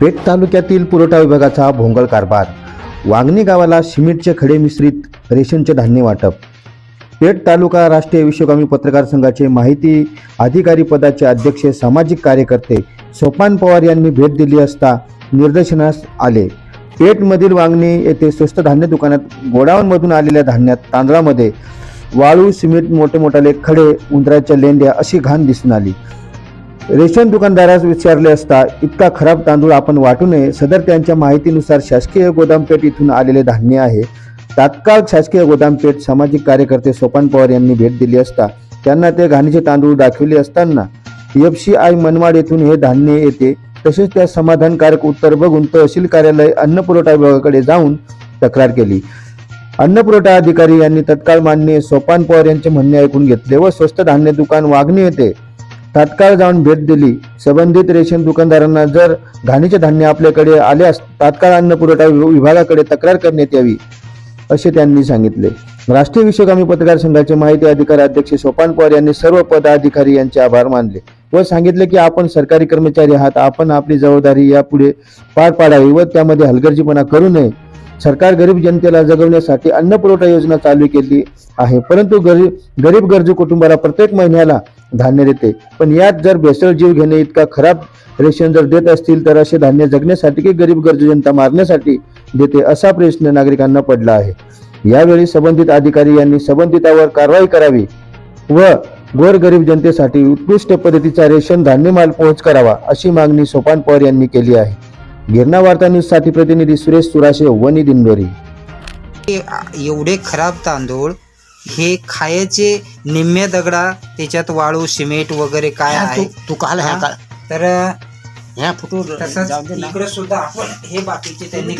पेठ तालुक्यातील पुरवठा विभागाचा भोंगळ कारभार. वांगणी गावाला सिमेंटचे खडे मिश्रित रेशनचे धान्य वाटप. पेठ तालुका राष्ट्रीय विश्वगामी पत्रकार संघाचे माहिती अधिकारी पदाचे अध्यक्ष सामाजिक कार्यकर्ते सोपान पवार यांनी भेट दिली असता निदर्शनास आले. पेठमधील वांगणी येथे स्वस्त धान्य दुकानात गोडाऊनमधून आलेल्या धान्यात तांदळामध्ये वाळू सिमेंट मोठे मोठाले खडे उंदराच्या लेंड्या अशी घाण दिसून आली. रेशन दुकानदारास विचारले असता इतका खराब तांदूळ आपण वाटू नये. सदर त्यांच्या माहितीनुसार शासकीय गोदामपेठ इथून आलेले धान्य आहे. तात्काळ शासकीय गोदामपेठ सामाजिक कार्यकर्ते सोपान पवार यांनी भेट दिली असता त्यांना ते घाणीचे तांदूळ दाखविले असताना एफ सी आय मनमाड येथून हे धान्य येते. तसेच त्या समाधानकारक उत्तर बघून तहसील कार्यालय अन्न पुरवठा विभागाकडे जाऊन तक्रार केली. अन्न पुरवठा अधिकारी यांनी तत्काळ मान्य सोपान पवार यांचे म्हणणे ऐकून घेतले व स्वस्त धान्य दुकान वागणे येते. तात्काळ जाऊन भेट दिली. संबंधित रेशन दुकानदारांना जर घाणीचे धान्य आपल्याकडे आल्यास तात्काळ अन्न पुरवठा विभागाकडे तक्रार करण्यात यावी असे त्यांनी सांगितले. राष्ट्रीय विश्वगामी पत्रकार संघाचे माहिती अधिकारी अध्यक्ष सोपान पवार यांनी सर्व पदाधिकारी यांचे आभार मानले व सांगितले की आपण सरकारी कर्मचारी आहात आपण आपली जबाबदारी यापुढे पार पाडावी व त्यामध्ये हलगर्जीपणा करू नये. सरकार गरीब जनतेला जगवण्यासाठी अन्न पुरवठा योजना चालू केली आहे परंतु गरीब गरीब गरजू कुटुंबाला प्रत्येक महिन्याला धान्य देते. पण यात जर भेसळ जीव घेणे इतका खराब रेशन जर देत असतील तर असे धान्य जगण्यासाठी की गरीब गरजू जनता मारण्यासाठी देते असा प्रश्न नागरिकांना पडला आहे. यावेळी संबंधित अधिकारी यांनी संबंधितावर कारवाई करावी व गोरगरीब जनतेसाठी उत्कृष्ट पद्धतीचा रेशन धान्य माल पोहोच करावा अशी मागणी सोपान पवार यांनी केली आहे. गिरणा वार्ता न्यूजसाठी प्रतिनिधी सुरेश सुराशे वनी दिंडोरी एवढे खराब तांदूळ हे खायचे निम्मे दगडा त्याच्यात वाळू सिमेंट वगैरे काय आहे तू काल ह्या? काल तर ह्या फुटू तसंच. इकडे सुद्धा आपण हे बाकीचे त्यांनी